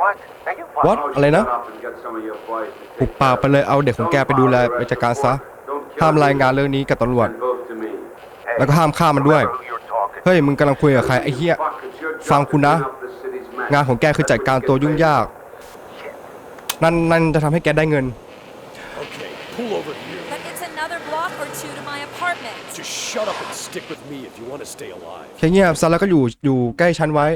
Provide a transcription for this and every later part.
What? Now you fucking- What? อะไรนะหุบปากไปเลยเอาเด็กของแกไปดูแลไปจัดการซะ ห้ามรายงานเรื่องนี้กับตำรวจ Hey, แล้วก็ห้ามฆ่ามันด้วย remember who you're talking to. เฮ้ย มึงกำลังคุยกับใครไอ้เหี้ย ฟังคุณนะ งานของแกคือจัดการตัวยุ่งยาก นั่นนั่นจะทำให้แกได้เงิน Okay, pull over here. But it's another block or two to my apartment. Just shut up and stick with me if you want to stay alive. แค่เงียบซะแล้วก็อยู่อยู่ใกล้ฉันไว้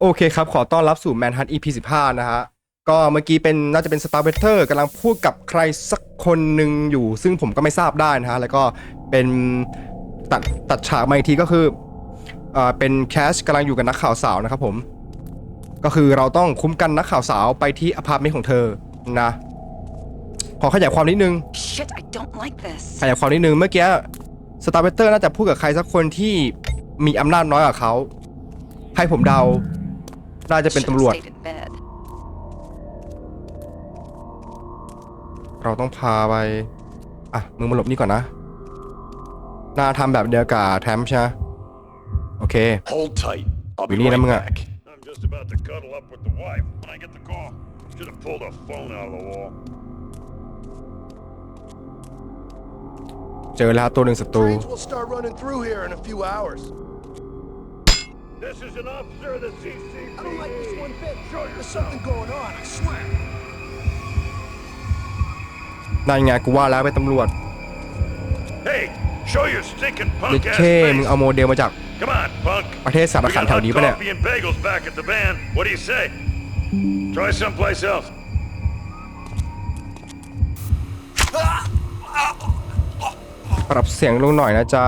โอเคครับ ขอต้อนรับสู่แมนฮัต EP 15 นะฮะ ก็เมื่อกี้เป็นน่าจะเป็นสตาร์เบเตอร์กำลังพูดกับใครสักคนหนึ่งอยู่ ซึ่งผมก็ไม่ทราบได้นะฮะ แล้วก็เป็นตัดตัดฉากมาอีกทีก็คือเอ่อเป็นแคชกำลังอยู่กับนักข่าวสาวนะครับผม ก็คือเราต้องคุ้มกันนักข่าวสาวไปที่อพาร์ตเมนต์ของเธอนะ ขอขยายความนิดนึง Shit, I don't like this. ขยายความนิดนึงเมื่อกี้สตาร์เบเตอร์น่าจะพูดกับใครสักคนที่มีอำนาจน้อยกว่าเขาให้ผมเดา น่าจะเป็น Should've ตำรวจ stayed in bed. เราต้องพาไป อะ มึงมาหลบนี่ก่อนนะ น่าทำแบบเดียวกับแทมใช่ไหมโอเค Hold tight. I'll be We need right him, uh, back. I'm just about to cuddle up with the wife when I get the call. Should have pulled a phone out of the wall. เจอแล้วตัวหนึ่งศัตรู Trains will start running through here in a few hours. This is an officer of the CCP. I don't like this one bit. There's something going on, I swear. นั่นไงกูว่าแล้วเป็นตำรวจ Hey, show your stinking เด็ก punk ass เท่มึง face. เอาโมเดลมาจาก Come on, punk. ประเทศสาร We คัน got แถว hot นี้ปะเนี่ย coffee and bagels back at the van. What do you say? Try someplace else. ปรับเสียงลงหน่อยนะจ๊ะ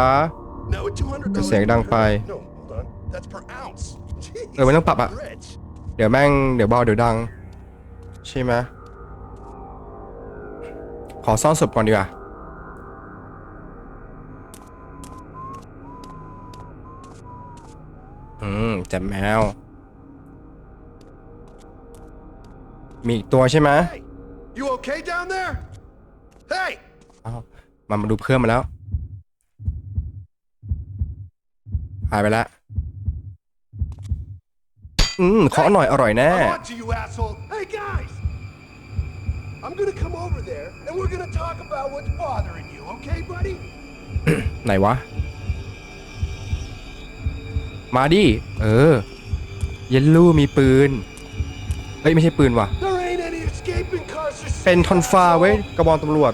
Now at 200 Cái xiềng đang phai. No, hold on. That's per ounce. Jeez, เออไม่ต้องปรับอะ rich. เดี๋ยวแม่งเดี๋ยวเบาเดี๋ยวดัง ใช่ไหมขอซ่อนศพก่อนดีกว่าอืมจับแมว มีอีกตัวใช่ไหม Hey, you okay down there? Hey, อ้าวมันมาดูเพื่อนมาแล้ว หายไปแล้ว อืมขอหน่อยอร่อยแน่ I'm on to you, asshole. Hey, guys. I'm gonna come over there and we're gonna talk about what's bothering you, okay, buddy? ไหนวะ มาดิ เออ เยลลูมีปืน เฮ้ย ไม่ใช่ปืนว่ะ There ain't any escaping cars or เป็นทอนฟ้าไว้ย กระบองตำรวจ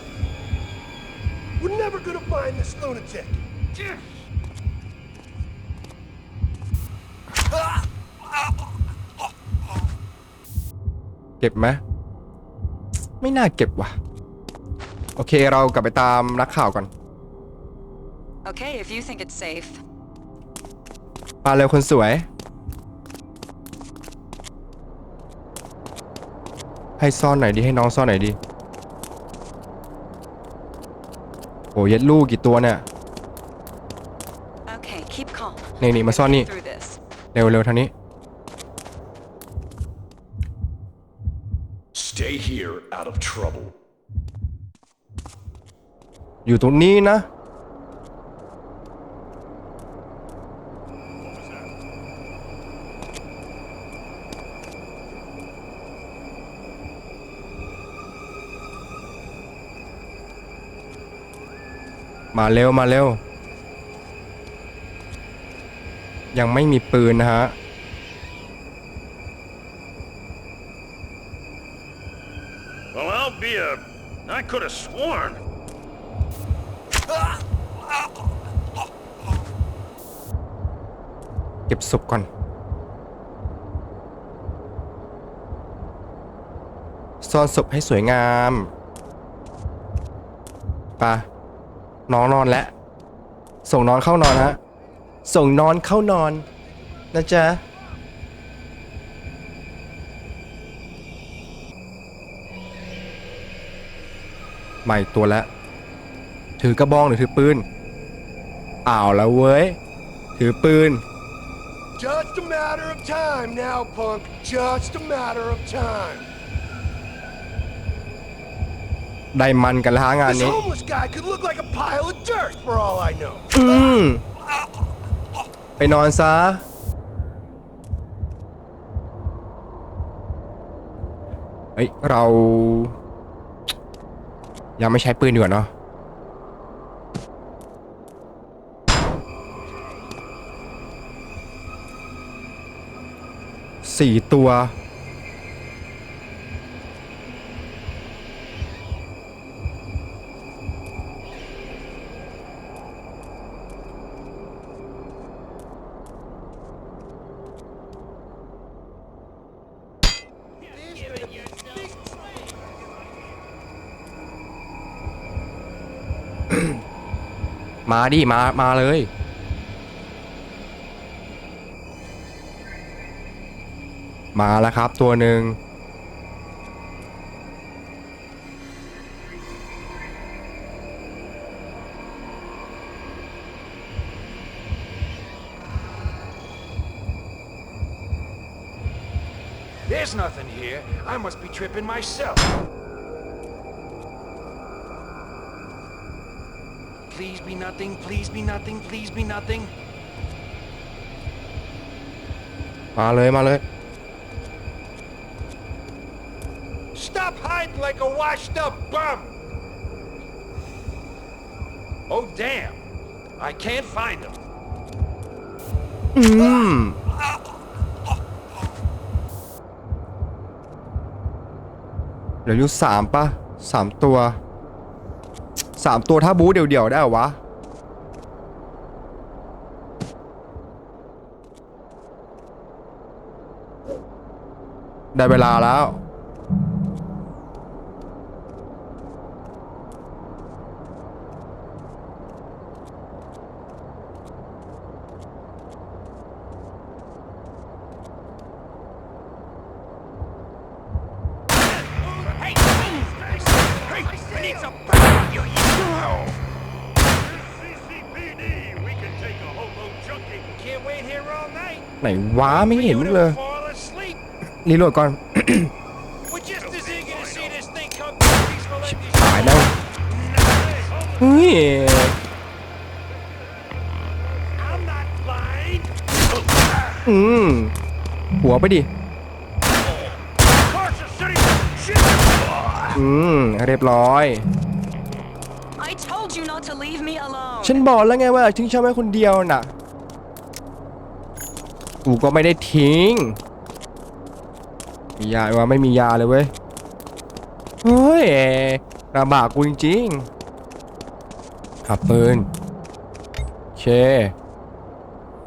We're never gonna find this lunatic. เก็บไหมไม่น่าเก็บว่ะ โอเคเรากลับไปตามนักข่าวก่อน Okay, if you think it's safe. มาเร็วคนสวย ให้ซ่อนไหนอยดีให้น้องซ่อนไหนอยดี โอ้เย็ดลูกกี่ตัวเนี่ย Okay, keep calm. นี่นี่มาซ่อนนี่ Through this. เร็วเร็วทางนี้ Stay here out of trouble. อยู่ตรงนี้นะ มาเร็วมาเร็ว ยังไม่มีปืนนะฮะ I could have sworn. เก็บศพก่อน ซ่อนศพให้สวยงามปะน้องนอนแล้ว ส่งนอนเข้านอนฮะ ส่งนอนเข้านอน นะจ๊ะ ใหม่ตัวแล้ว ถือกระบองหรือถือปืนอ้าวแล้วเว้ย ถือปืน Just a matter of time now, punk. Just a matter of time. ได้มันกันแล้วฮะงาน This นี้ homeless guy could look like a pile of dirt for all I know. อืมไปนอนซะ เฮ้ย เรา ยังไม่ใช้ปืนดีกว่าเนาะสี่ตัว มาดิมามาเลย มาแล้วครับตัวหนึ่ง Please be nothing, please be nothing, please be nothing. มาเลย มาเลย Stop hiding like a washed up bum! Oh, damn. I can't find them. อืม เหลืออยู่สามปะสามตัว สามตัวถ้าบู๊เดี่ยวๆได้เหรอวะ ได้เวลาแล้ว Hey, hey, I need some backup, you, ไหนวะไม่เห็นมึงเลย Fall asleep. รีโหลดก่อน We're just as eager to see this thing come to peaceful end. หายแล้วเฮ้ย I'm not blind. อืมหัวไปดิ Carson City! Shit! อืม เรียบร้อย I told you not to leave me alone. ฉันบอกแล้วไงว่าทิ้งฉันไว้คนเดียวน่ะ กูก็ไม่ได้ทิ้ง มียาว่าไม่มียาเลยเว้ย เฮ้ยลำบากกูจริงๆขับปืนโอเค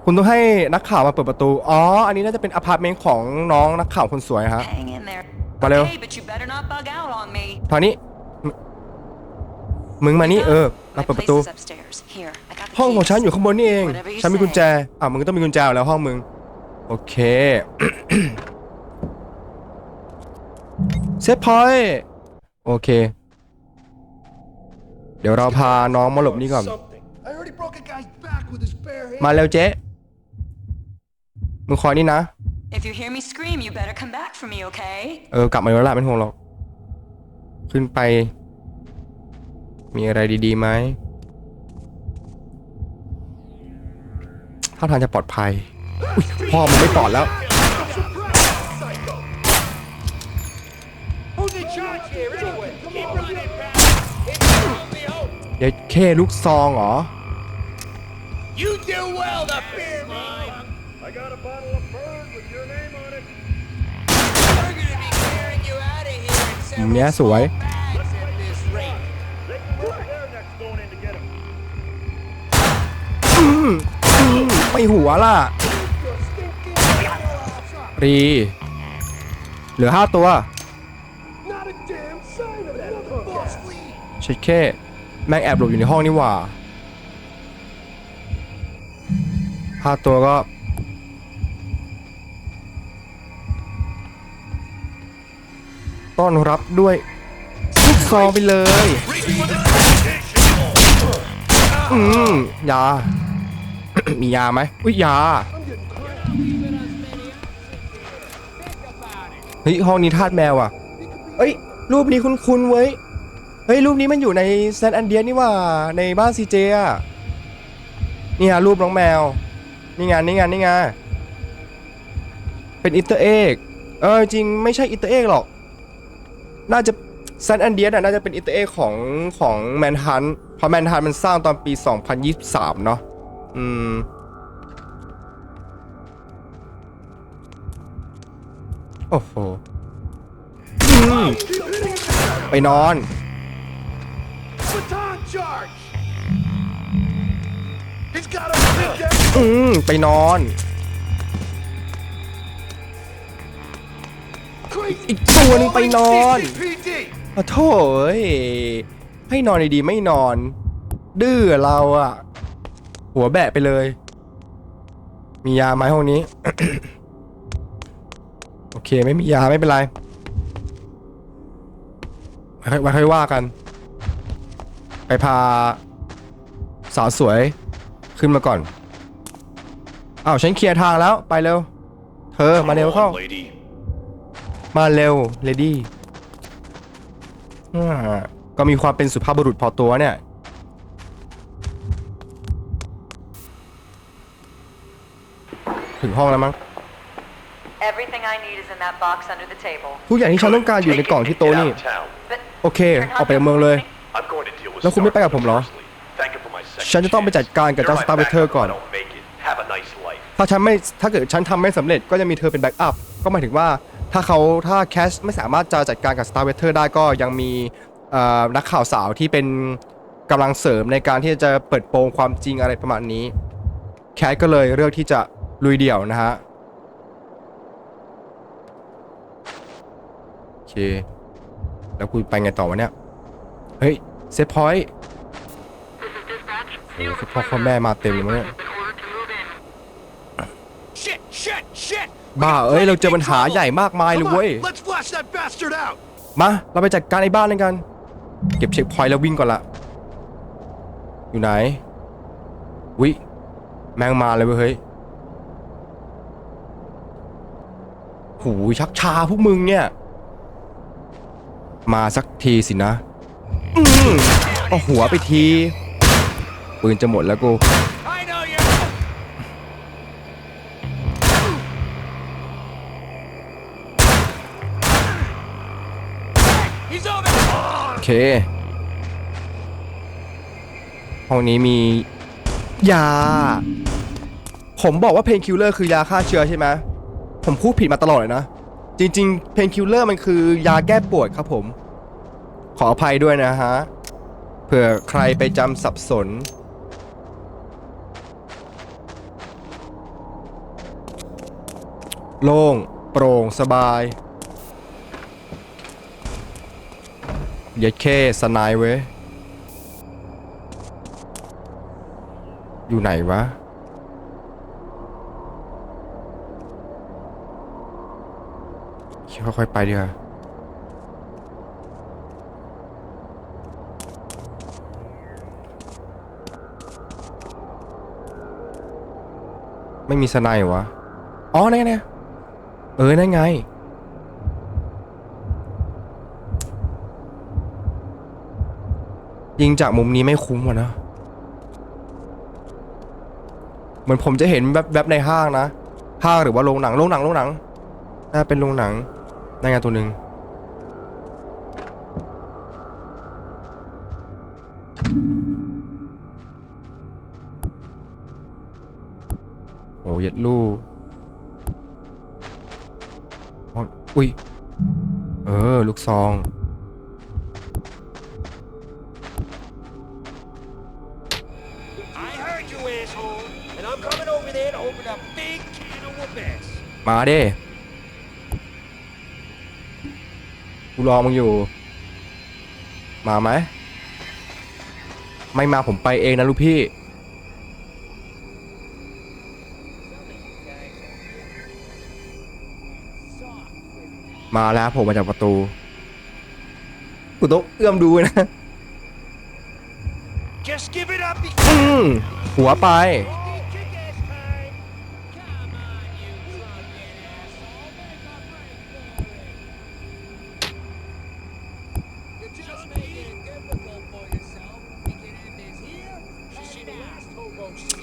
คุณต้องให้นักข่าวมาเปิดประตู อ๋อ อันนี้น่าจะเป็นอพาร์ตเมนต์ของน้องนักข่าวคนสวยฮะ Hang in there. Valeu. Okay, but you better not bug out on me. ทางนี้ มึมึงมานี่เออ มา My เปิดป place ระตู is upstairs. Here, I got the ห้องของฉัน keys. อยู่ข้างบนนี่เอง Whatever you ฉันมีกุญแจ say. อะมึงก็ต้องมีกุญแจอยู่แล้วห้องมึง โอเค เซฟพอยต์โอเค เดี๋ยวเราพาน้องมาหลบนี่ก่อน Something. I already broke a guy's back with his bare hands. มาเร็วเจ๊มึงคอยนี่นะ If you hear me scream, you better come back for me, okay? เออกลับมาแล้วล่ะไม่ต้องห่วงหรอก ขึ้นไป มีอะไรดีๆไหมถ้าทางจะปลอดภัย อุ๊ยพ่อมันไม่ปลอดแล้ว Who's in charge here anyway? Keep running back. It's your only hope. เดี๋ยวเคลูกซองเหรอ You do well to fear me. I got a bottle of burn with your name on it. We're gonna be clearing you out of here in several เนี้ยสวย small bags at this rate. They can work their next going in to get him. ไม่หัวล่ะ รี เหลือห้าตัว Not a damn sign of that boss lead. เช็ดแค่แม่งแอบหลบอยู่ในห้องนี่หว่าห้าตัวก็ ต้อนรับด้วยลูกซองไปเลย อืมยา มียาไหมอุ้ยยา ฮ้ยห้องนี้ทาสแมวอะเอ้ย รูปนี้คุ้นๆเว้ย เฮ้ย รูปนี้มันอยู่ในแซนอันเดียนี่ว่าในบ้านซีเจอะนี่ฮะรูปน้องแมว นี่ไงนี่ไงนี่ไงเป็นอินเตอร์เอกเออจริงไม่ใช่อินเตอร์เอกหรอก น่าจะซันแอนเดียน่ะน่าจะเป็นอิตาเอกของของแมนฮันเพราะแมนฮันมันสร้างตอนปี 2023 เนาะอืม โอ้โหอืมไปนอน Baton charge! He's got a big down. อืมไปนอน Crazy. อีกตัวหนึงไปนอน CCPD. ขอโทษเอ้ยให้นอนดีๆไม่นอน ดื้อเราอะหัวแบะไปเลย มียาไหมห้องนี้ โอเคไม่มียาไม่เป็นไรไว้ค่อยไว้ค่อยว่ากัน ไปพา สาวสวยขึ้นมาก่อนอ้าวฉันเคลียร์ทางแล้วไปเร็ว เธอมา Come เร็วเข้า on, lady. มาเร็วเลดี้อ่าก็มีความเป็นสุภาพบุรุษพอตัวเนี่ยถึงห้องแล้วมั้ง Everything I need is in that box under the table. ทุกอย่างที่ฉันต้องการอยู่ใน Take กล่อง it ที่ and โต๊ะ get นี่ out of town. But โอเค you're ออก not ไปจากเมืองเลย I'm going to deal with แล้วคุณไม่ไปกับผมเหรอ Stark Thank you for my second ฉันจะต้องไปจัดการกับเจ้า You're my Star Wrestler backup if ก่อน I don't make it. Have a nice life. ถ้าฉันไม่ถ้าเกิดฉันทำไม่สำเร็จก็จะมีเธอเป็นแบ็กอัพก็หมายถึงว่าถ้าเขาถ้าแคชไม่สามารถจะจัดการกับ Star w a t e r ได้ก็ยังมีเอ่อนักข่าวสาวที่เป็นกำลังเสริมในการที่จะเปิดโปงความจริงอะไรประมาณนี้ แคทก็เลยเลือกที่จะลุยเดี่ยวนะฮะ โอเค แล้วกูไปไงต่อวะเนี่ย เฮ้ย เซฟพอยต์โอ้โหพ่อพ่อแม่มาเต็มเลยมั้งเนี่ย Shit, shit, shit! บ้า เอ้ย เราเจอปัญหาใหญ่มากมายเลย Come เว้ย on, let's flash that bastard out. มา เราไปจัดการในบ้านเลยกัน เก็บเช็คพอยต์แล้ววิ่งก่อนละ อยู่ไหน วิแมงมาเลยเว้ยเฮ้ยหูยชักชาพวกมึงเนี่ย มาสักทีสินะอืมเอาหัวไปที ปืนจะหมดแล้วกู I know you! He's over! โอเค ห้องนี้มียา ผมบอกว่าเพนคิลเลอร์คือยาฆ่าเชื้อใช่ไหม ผมพูดผิดมาตลอดเลยนะ จริงๆเพนคิลเลอร์มันคือยาแก้ปวดครับผม ขออภัยด้วยนะฮะ เผื่อใครไปจำสับสน โล่ง โปร่ง สบายเย็ดเคสนายเว้ย อยู่ไหนวะ ค่อยๆไปดีกว่าไม่มีสไนายวะ อ๋อนั่นไงเออ นั่นไง ยิงจากมุมนี้ไม่คุ้มวะนะ เหมือนผมจะเห็นแบบแบบในห้างนะ ห้างหรือว่าโรงหนัง โรงหนัง โรงหนัง น่าเป็นโรงหนัง นั่นไงตัวหนึ่งโอ้เย็ดลูกอ๋ออุ้ย เออ ลูกซอง I heard you, asshole! กูรอมึงอยู่ มาไหม ไม่มาผมไปเองนะลูกพี่ มาแล้วผมมาจากประตู กูต้องเอื้อมดูนะ Just give it up, you อืมหัวไป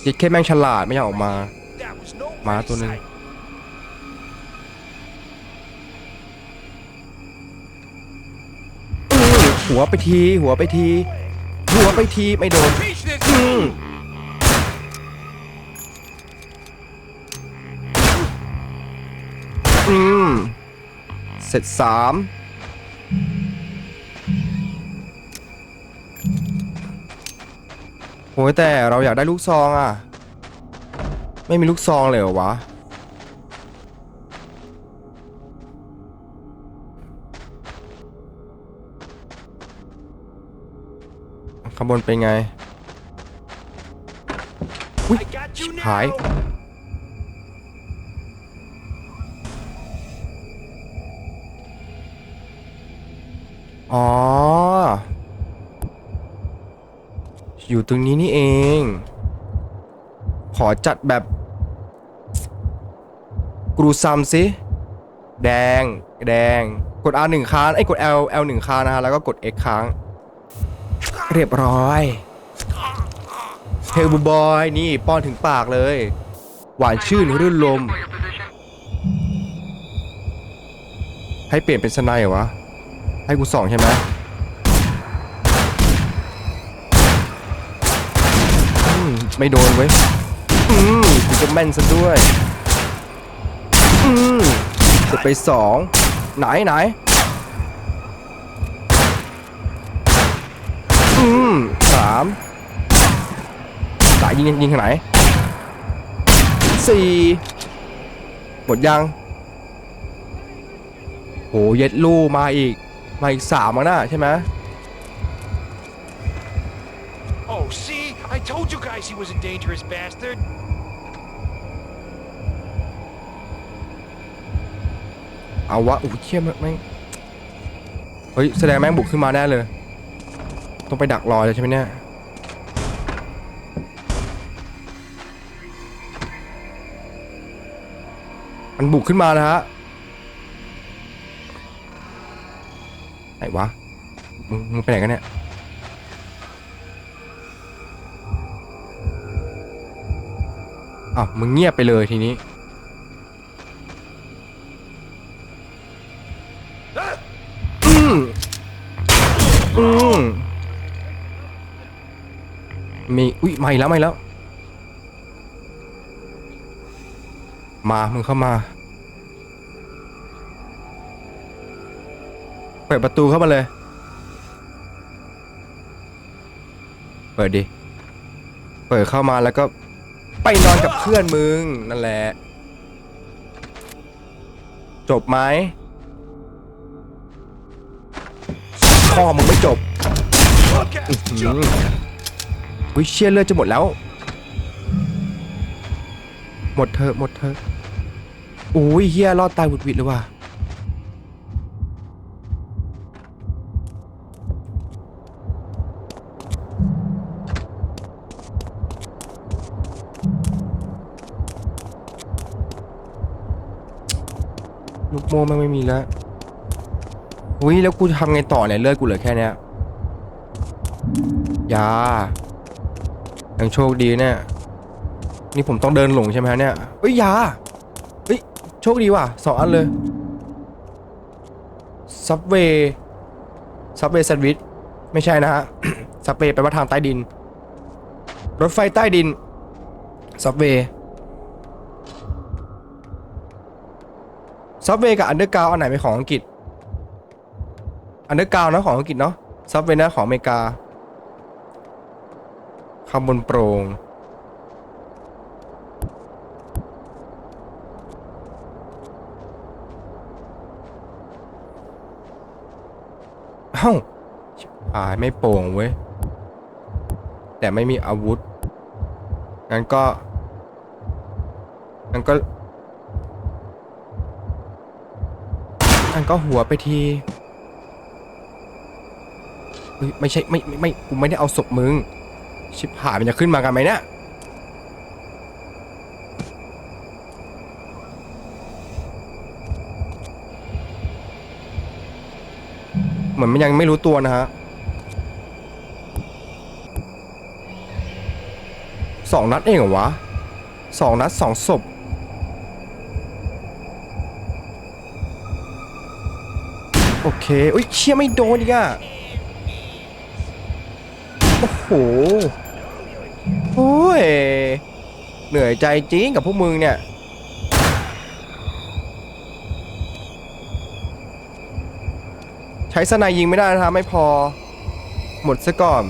ยิดแค่แม่งฉลาดไม่อยากออกมา That was no มาตัวหนึ่งหัวไปที หัวไปที หัวไปทีไม่โดนอืมอืมเสร็จสาม โอ้ยแต่เราอยากได้ลูกซองอะ ไม่มีลูกซองเลยเหรอวะ ข้างบนเป็นไงอุ้ยหายอ๋อ อยู่ตรงนี้นี่เอง ขอจัดแบบกรูซัมสิแดง แดง กด R หนึ่งค้างไอ้กด L L หนึ่งค้างนะฮะ แล้วก็กด X ค้าง เรียบร้อยเฮลบูบอย นี่ป้อนถึงปากเลย หวานชื่นรื่นลม ให้เปลี่ยนเป็นสไนเหรอวะ ให้กูสองใช่ไหมอืม ไม่โดนเว้ย อืมกูจะแม่นซะด้วย อืมเสร็จไปสองไหนไหน อืมสามสายยิงยิงขางไหนสี่หมดยังโหเย็ดลูมาอีก มาอีกสามแล้วนะใช่ไหม Oh, see? Told you guys he was a dangerous bastard. เอาวะอู้เชี่ยแม่งเฮ้ยแสดงแม่งบุกขึ้นมาแน่เลย ต้องไปดักรอเลยใช่ไหมเนี่ย มันบุกขึ้นมานะฮะ ไหนวะ มึงมึงไปไหนกันเนี่ย อ้าวมึงเงียบไปเลยทีนี้ อืมอืมมีอุ้ยมาแล้วมาแล้ว มามึงเข้ามา เปิดประตูเข้ามาเลย เปิดดิ เปิดเข้ามาแล้วก็ ไปนอนกับเพื่อนมึงนั่นแหละ จบไหมพ่อมึงไม่จบอุ้ยเชี่ยเลือดจะหมดแล้ว หมดเธอะหมดเธอะอุ้ยเฮียรอดตายหวุดหวิดเลยว่ะ ลูกโม่แม่ไม่มีแล้วอุ้ยแล้วกูจะทำไงต่อเนี่ยเลือดกูเหลือแค่เนี้ยยายังโชคดีเนี่ยนี่ผมต้องเดินหลงใช่ไหมเนี่ยเอ้ยยาเฮ้ยโชคดีว่ะสองอันเลยซับเวย์ซับเวย์แซนด์วิชไม่ใช่นะฮะซับเวย์แปลว่าทางใต้ดิน รถไฟใต้ดินซับเวย์ ซับเวย์กับอันเดอร์กราวอันไหนเป็นของอังกฤษ อันเดอร์กราวนะของอังกฤษเนาะซับเวย์นะของอเมริกาข้างบนโปร่งเอ้าหายไม่โปร่งเว้ย แต่ไม่มีอาวุธ งั้นก็ งั้นก็ งั้น ก็หัวไปทีไม่ใช่ไม่ไม่ไม่กูไม่ได้เอาศพมึง ชิบหายมันจะขึ้นมากันไหมเนี่ยเหมือนมันยังไม่รู้ตัวนะฮะสองนัดเองเหรอวะสองนัดสองศพ โอ เคอุ้ยเชี่ยไม่โดนอีกอะโอ้โหโอ้ยเหนื่อยใจจริงกับพวกมึงเนี่ยใช้สนายยิงไม่ได้นะครับไม่พอ หมดซะก่อน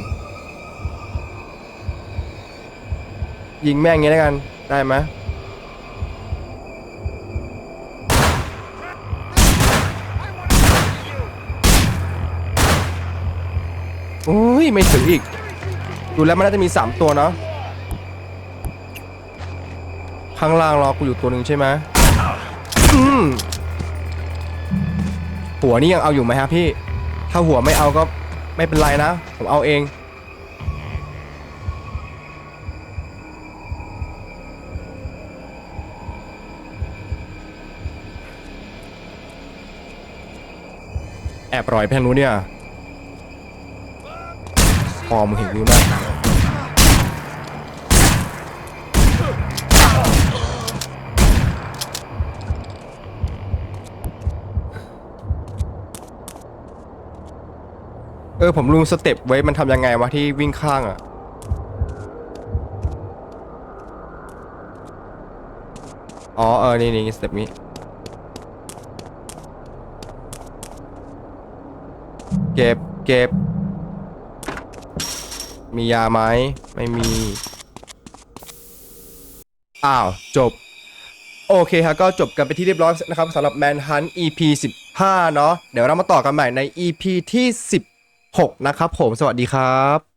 ยิงแม่งย่างงี้แล้วกันได้ไหม โอ้ยไม่ถึงอีก ดูแล้วมันน่าจะมี 3 ตัวเนาะข้างล่างรอกูอยู่ตัวหนึ่งใช่ไหมอืมหัวนี่ยังเอาอยู่ไหมครับพี่ ถ้าหัวไม่เอาก็ไม่เป็นไรนะ ผมเอาเอง แอบรอยไปทางนู้นเนี่ย พอมึงเห็นกูนะเออผมลืมสเต็ปไว้มันทำยังไงวะที่วิ่งข้างอะอ๋อเออ นี่นี่สเต็ปนี้เก็บเก็บ มียาไหมไม่มี อ้าว จบ โอเคครับก็จบกันไปที่เรียบร้อยนะครับสำหรับ Manhunt EP 15 เนาะเดี๋ยวเรามาต่อกันใหม่ใน EP ที่ 16 นะครับผมสวัสดีครับ